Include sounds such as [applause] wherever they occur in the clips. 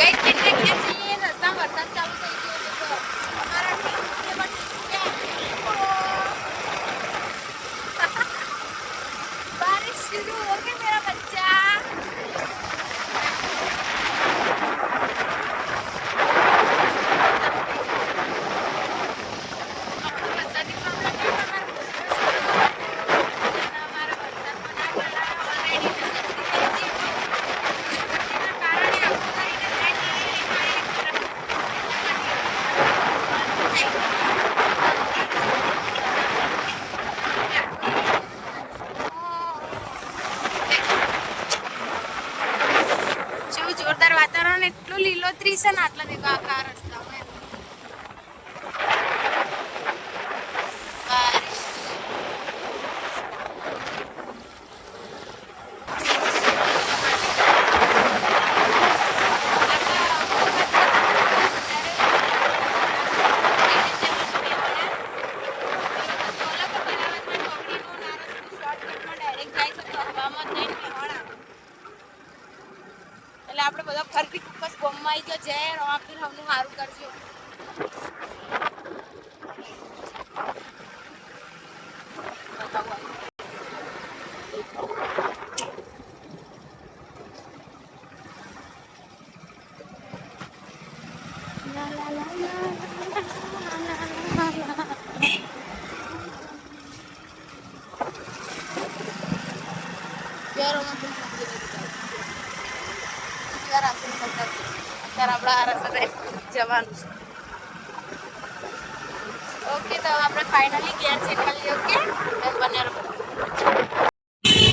ગઈ ટ્રેન ને જવાનું છે. ઓકે તો આપણે ફાઇનલી ગયા છે ખાલી ઓકે બને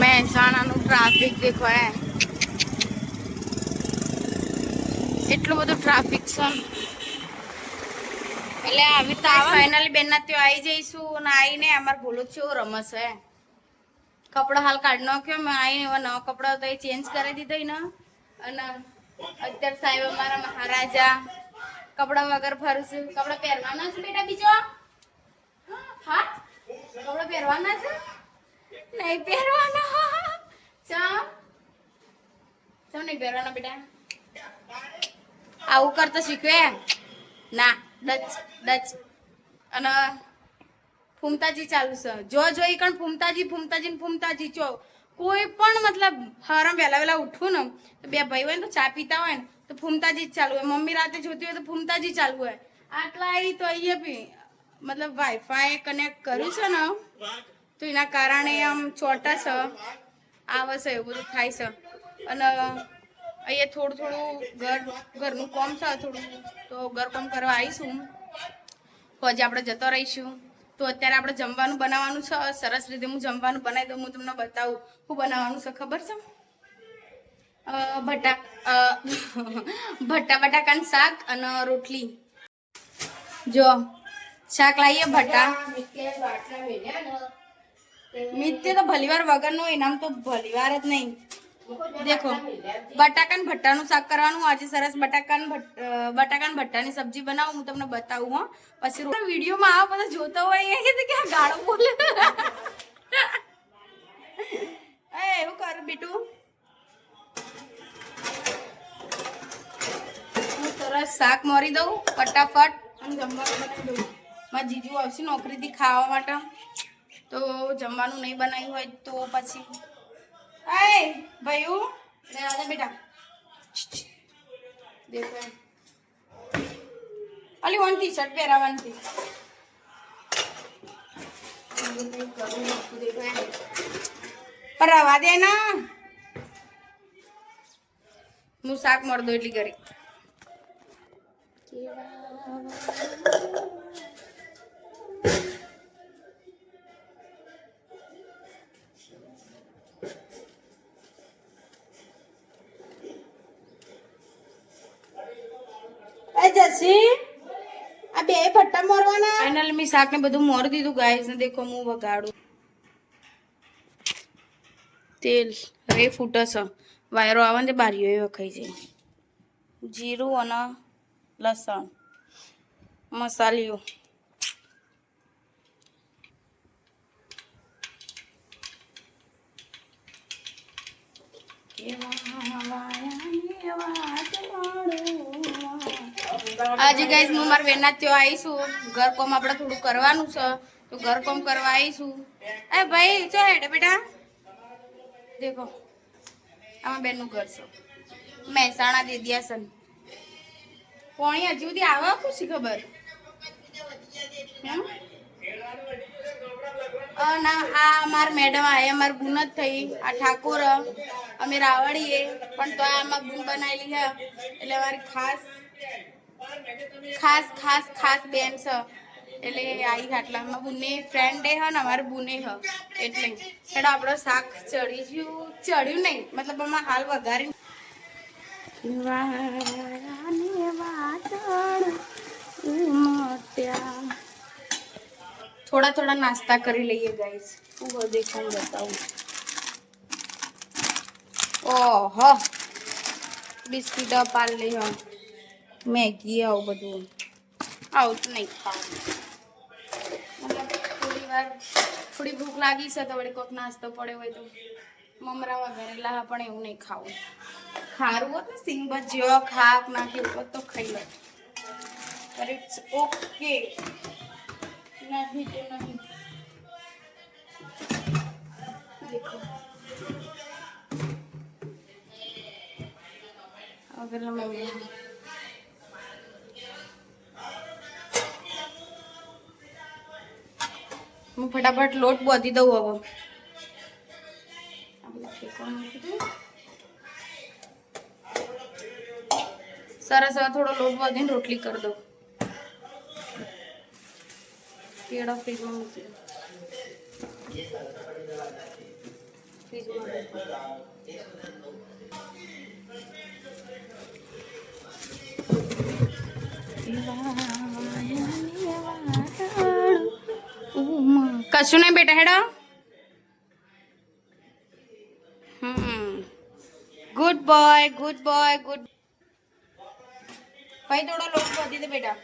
મહેસાણાનું ટ્રાફિક દેખો હે. એટલું બધું ટ્રાફિક છે. એટલે આવી તો ફાઇનલી બેનના ત્યાં આવી જઈશું અને આવીને અમારે ભૂલો એવો રમસ હે. કપડા હાલ કાઢ નાખ્યો મેં આવીને એવા નવા કપડા તો એ ચેન્જ કરી દીધા ને. અને અત્યારે સાહેબ અમારા મહારાજા કપડા વગર ફરું છું પહેરવાના છે બેટા બીજો? હા? કપડા પહેરવાના છે? નહીં પહેરવાના. ચમ ચમ નહીં પહેરવાના બેટા. આવું કરતા શીખવે. ના, ડચ ડચ. અને ફૂમતાજી ચાલુ છે. જો જો ઈ કણ ફૂમતાજી ફૂમતાજી ફૂમતાજી ચો કોઈ પણ મતલબ હવારમાં વહેલા વહેલા ઉઠું ને, તો બે ભાઈ હોય ને તો ચા પીતા હોય ને, તો ફૂમતાજી જ ચાલુ હોય. મમ્મી રાતે જોતી હોય તો ફૂમતાજી ચાલુ હોય. આટલા આવી તો અહીંયા બી મતલબ વાઈફાઈ કનેક્ટ કર્યું છે ને, તો એના કારણે આમ ચોટા છે, આવે છે, એવું બધું થાય છે. અને અહીંયા થોડું થોડું ઘર, ઘરનું કામ છે થોડું, તો ઘર કામ કરવા આવીશું. પછી આપણે જતો રહીશું. તો અત્યારે આપણે જમવાનું બનાવવાનું છે. સરસ રીતે હું જમવાનું બનાવી દઉં, હું તમને બતાવું હું બનાવવાનું છે, ખબર છે? ભટા ભટ્ટા બટાકાનું શાક અને રોટલી. જો, શાક લાવીએ ભટ્ટા મિત્ય તો ભલીવાર વગરનો ઇનામ તો ભલીવાર જ નહીં. દેખો બટાકા ભટ્ટાનું શાક કરવાનું, આજે સરસ બટાકાન બટાકા ભટ્ટાની સબ્જી બનાવું, હું તમને બતાવું, હો. પછી વિડીયોમાં આવા બધા જોતા હોય, એ કે ગાળો બોલે. એવું કર બેટું. સરસ શાક મોરી દઉં, ફટાફટ, અને જમવાનું દઉં. મારા જીજુ આવશે નોકરીથી ખાવા માટે. તો જમવાનું નહીં બનાવ્યું હોય તો પછી એ ભયું લે આજા બેટા. દેખો. અલી વન ટી શર્ટ પહેરાવવાની હતી પર. રવા દે ના. હું શાક મળ દો એટલી કરી જસી આ બે ફટ્ટા મોરવાના. ફાઇનલ મેં શાક ને બધું મોર દીધું ગાઈસ ને દેખો હું વગાડું. તેલ હવે ફૂટસ વાયરો આવે ને બારીઓ એ વખાઈ જાય. જીરું અને લસણ મસાલિયો કેવા વાયાની વાત મારું આજે ગાઈઝ હું મારા બેનના ત્યાં આવીશું ઘર કોમ આપણે થોડું કરવાનું છે. તો ઘર કોમ કરવા આવીશું એ ભાઈ, ચો હેડે બેટા. દેખો, આમાં બેનનું ઘર છે. મહેસાણા દેદિયાસન પોણી હજુ સુધી આવે ખુશી ખબર? ના, આ અમાર મેડમ આ અમાર ગુણ જ થઈ. આ ઠાકોર, અમે રાવડીએ પણ તો આમાં ગુણ બનાવેલી છે. એટલે અમારી ખાસ ખાસ ખાસ ખાસ બેન છે. એટલે આવી આટલા અમારા બુને ફ્રેન્ડ હ ને અમારે બુને હ. એટલે એટલે આપણો શાક ચડી ગયું. ચડ્યું નહીં. મતલબ આમાં હાલ વઘારી થોડા થોડા નાસ્તા કરી લઈએ ગાઈસ હું બધે કોણ બતાવું. ઓહો. બિસ્કીટ લઈ હ મેગી આવું બધું. આવું તો નહીં ખાવું થોડી વાર થોડી ભૂખ લાગી છે તો વળી કોઈક નાસ્તો પડ્યો હોય તો મમરા વગેરે લાહ પણ એવું નહીં ખાવું. ખારું હોત ને સિંગ ભજીયો ખાક નાખી ઉપર તો ખાઈ લો ઇટ્સ ઓકે નથી તો નથી અગર મમ્મી હું ફટાફટ લોટ બોધી દઉં હવે. સરસ, હવે થોડો લોટ બાંધીને રોટલી કરી દઉં કેળા ફ્રીજમાં મૂકી દો ફ્રીજમાં દો. કશું નહીં બેટા હેડો હમ good boy good boy good ભાઈ થોડો લોટ બાંધી દે બેટા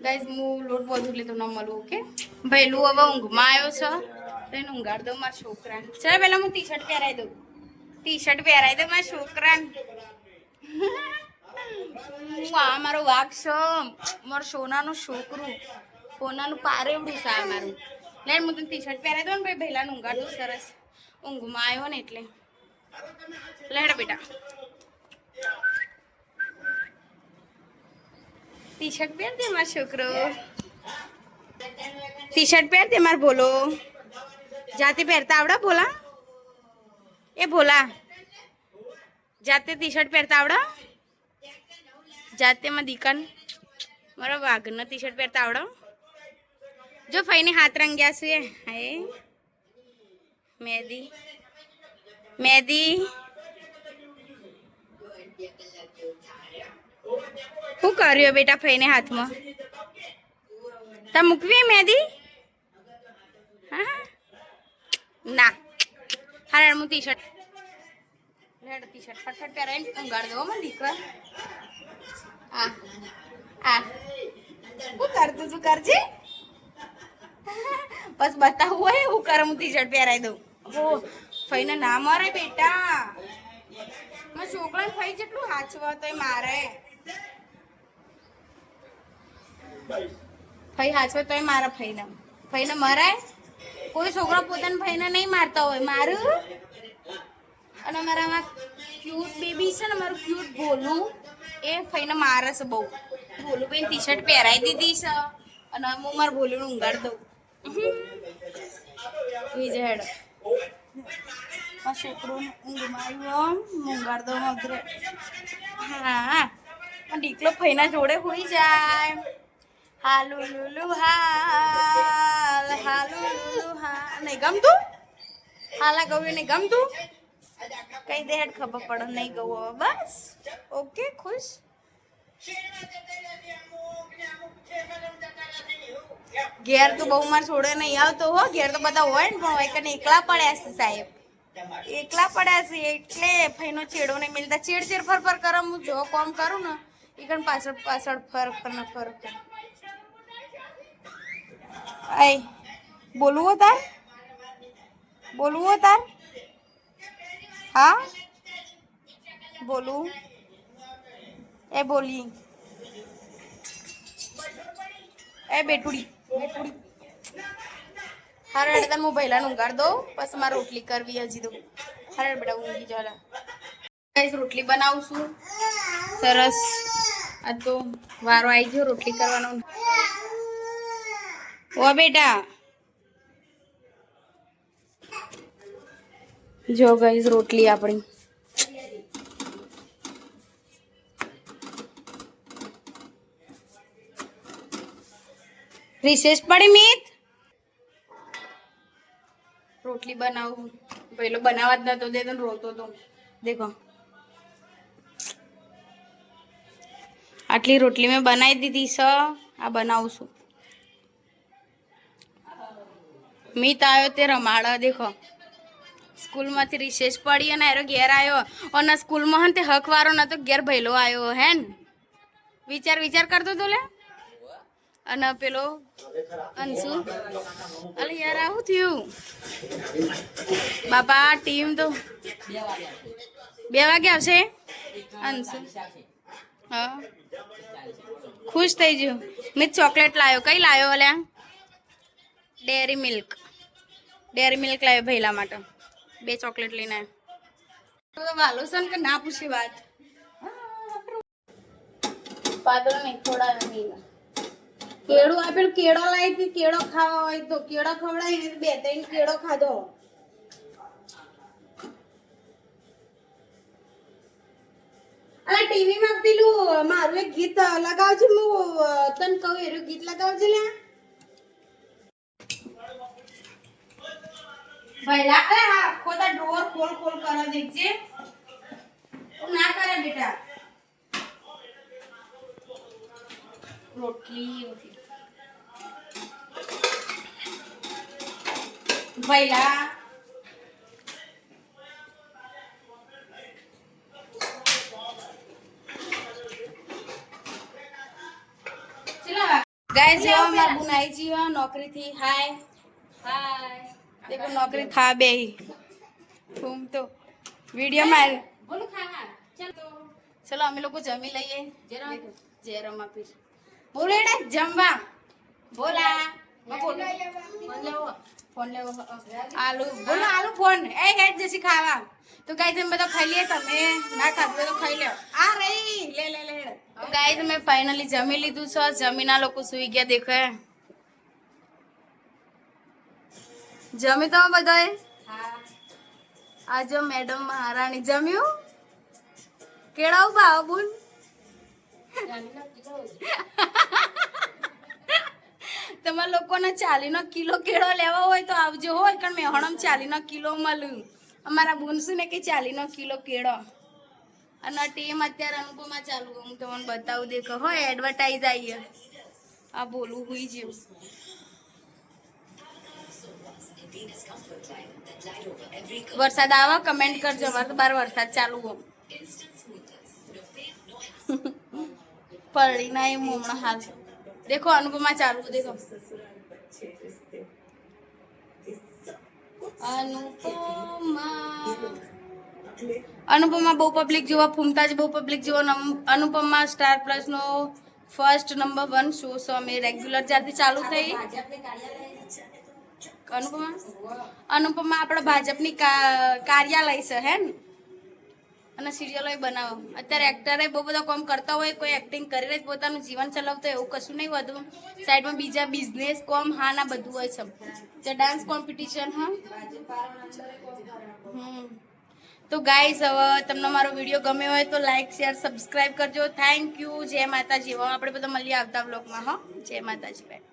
ગાઈઝ હું લોટ બધું એટલે તો ન મળું ઓકે ભૈલું હવે ઊંઘમાં આવ્યો છે તો એને ઊંઘાડ દઉં મારા છોકરાને ચાલ પહેલા હું ટી શર્ટ પહેરાવી દઉં ટી શર્ટ પહેરાવી દઉં મારા છોકરાને મારો વાઘ છે. મારો સોનાનું છોકરું. સોનાનું પારેવડું છે આ મારું. લે, હું તને ટી શર્ટ પહેરાવી દઉં ને ભાઈ પહેલાં ઊંઘાડું સરસ. ઊંઘમાં આવ્યો ને એટલે. લેડ બેટા. ટી શર્ટ પહેર દે મારો છોકરો. ટી શર્ટ પહેર દે મારો બોલો જાતે પહેરતા આવડા બોલા એ બોલા જાતે ટી શર્ટ પહેરતા આવડે? જાતે માં દીકન મારા વાઘનો ટી શર્ટ પહેરતા આવડે જો ફઈને હાથ રંગ્યા છે હે મહેદી મહેદી શું કર્યું બેટા ફઈને હાથમાં તા મૂકવી મહેદી હા ના હા હું ટી શર્ટ લેડ ટી શર્ટ ફટફટ પહેરાઈને ઊંઘાડ દો મને દીકરા આ આ. શું કરતું તું કરજે. બસ બતાવું હોય હું કરમ હું ટી શર્ટ પહેરાઈ દઉં. હો ફઈને ના મારે બેટા. મારા છોકરાને ફઈ જેટલું હાચવા તોય મારે. ફઈ હાચવે તોય મારા ફઈને. ફઈને મરાય કોઈ છોકરો પોતાના ફઈને નહીં મારતા હોય. મારું? અને મારામાં ક્યુટ બેબી છે ને મારું ક્યુટ ભોલું એ ફઈને મારે છે બહુ. ભોલું ભાઈ ટી શર્ટ પહેરાવી દીધી છે અને હું મારા ભોલું ઊંઘાડ દઉં. બીજે હેડ. છોકરું ઊંઘમાં આવ્યો. ઊંઘાડ દઉં અઘરે હા. દીકલો ફઈના જોડે હોઈ જાય. હાલુ લુલુ હાલ હાલુ લુલુ હાલ નહીં ગમતું? હાલા ગયું નહીં ગમતું? કઈ દે ખબર પડે, નહીં ગયું બસ. ઓકે, ખુશ? ઘેર તો બહુ માર છોડે નહીં આવતો હો. ઘેર તો બધા હોય ને, પણ હોય કને એકલા પડ્યા છે સાહેબ. એકલા પડ્યા છે એટલે ફઈનો છેડો નહીં મિલતા. ચેડ ચેડ ફર ફર કરે હું, જો કોમ કરું ને એ કણ પાછળ પાછળ ફર ફર ને ફર આય, બોલવું તાર? બોલવું તાર? હા? બોલું. એ બોલી. એ બેટુડી. બેટુડી હારે એટલે હું પહેલા ઊંઘાડ દઉં પછી મારે રોટલી કરવી હજી તો. હારે બેટા ઊંઘી જવા રોટલી બનાવું છું. સરસ. આ તો વારો આવી ગયો, રોટલી કરવાનો. ઓ બેટા. જો ગાઈઝ રોટલી આપણી. રિસેસ પડી મિત? રોટલી બનાવું. પેલો બનાવવા જ નતો ને રોતો તો. દેખો. આટલી રોટલી મેં બનાવી દીધી સ. આ બનાવું છું. મિત આવ્યો તે રમાડા દેખો. સ્કૂલમાંથી રિસેસ પડી અને એરો ઘેર આવ્યો અને સ્કૂલમાં હન તે હક વાળો નતો ઘેર ભૈલો આવ્યો હે ને વિચાર વિચાર કરતો તો લે. અને પેલો અંશુ, અલે યાર આવું થયું? બાપા ટીમ તો બે વાગે આવશે? અંશુ. હા. ખુશ થઈ ગયું મેં ચોકલેટ લાવ્યો કઈ લાવ્યો અલ્યા? Dairy milk. ડેરી મિલ્ક લાવ્યો ભૈલા માટે. બે ચોકલેટ લઈને આવ્યો વાલો છે ને કે ના પૂછી વાત. પાતળો નહીં થોડા નહીં. કેળું આપેલું કેળો લાવી હતી કેળો ખાવા હોય તો? કેળો ખવડાવી ને બે ત્રણ કેળો ખાધો. અલા ટીવી માં પેલું મારું એક ગીત લગાવજો હું તને કહું એનું ગીત લગાવજો લ્યા. ભઈલા અરે હા ખોદા ડોર ખોલ ખોલ કરવા દેખજે. તું ના કરે બેટા. રોટલી રોટલી. ભઈલા ગાઈસ જો માર બુનાઈ જીવા નોકરી થી હાય હાય देखो नौकरी खा बे तुम तो वीडियो मार बोलो खाना चलो चलो અમે લોકો જમી લઈએ દેખો, જેરમ આપી છે. બોલો એડા જમવા બોલા હા, બોલો. ફોન લેવો ફોન લેવો હા. આલુ બોલો આલુ ફોન એ હેડ જશે ખાવા તો ગાઈસ અમે બધા ખાઈ લઈએ તમે ના ખાધું હોય તો ખાઈ લ્યો આ રહી લે લે લે તો ગાઈસ અમે ફાઇનલી જમી લીધું છે જમીના લોકો સુઈ ગયા દેખો જમી તમે બધાએ? આ જો મેડમ મહારાણી જમ્યું? કેળાવ બાબુન બુન? તમારા લોકોને ચાલીનો કિલો કેળો લેવા હોય તો આવજો હોય કારણ મેહણમ ચાલીનો કિલો મળ્યું. અમારા બુનસું ને કે ચાલીનો કિલો કેળો. અને ટીમ અત્યારે અનુપમાં ચાલુ હું તમને બતાવું દેખો હોય એડવર્ટાઈઝ આવી આ બોલવું હુઈ જેવું. વરસાદ આવા કમેન્ટ કરજો. અમારે તો બાર વરસાદ ચાલુ હો. [laughs] પડી ના એ હમણાં હાલ દેખો અનુપમા ચાલુ દેખો. અનુપમા. અનુપમા બહુ પબ્લિક જોવા ફૂમતા જ બહુ પબ્લિક જોવા. અનુપમા સ્ટાર પ્લસ નો first number one show so અમે રેગ્યુલર જ્યારથી ચાલુ થઈ. અનુપમા? અનુપમા આપણા ભાજપની કાર્યાલય છે, હે ને? અને સિરિયલો બનાવો. અત્યારે એક્ટરે બહુ બધા કામ કરતા હોય, કોઈ એક્ટિંગ કરીને જ પોતાનું જીવન ચલાવતો એવું કશું નહીં વધુ સાઈડમાં બીજા બિઝનેસ કોમ, હા ના બધું હોય છે. જે ડાન્સ કોમ્પિટિશન હા. હમ. તો ગાઈઝ હવે તમને મારો વીડિયો ગમ્યો હોય તો લાઈક શેર સબસ્ક્રાઈબ કરજો. થેન્ક યુ જય માતાજી. હવે આપણે બધા મળીએ આવતા બ્લોગમાં હા. જય માતાજી ભાઈ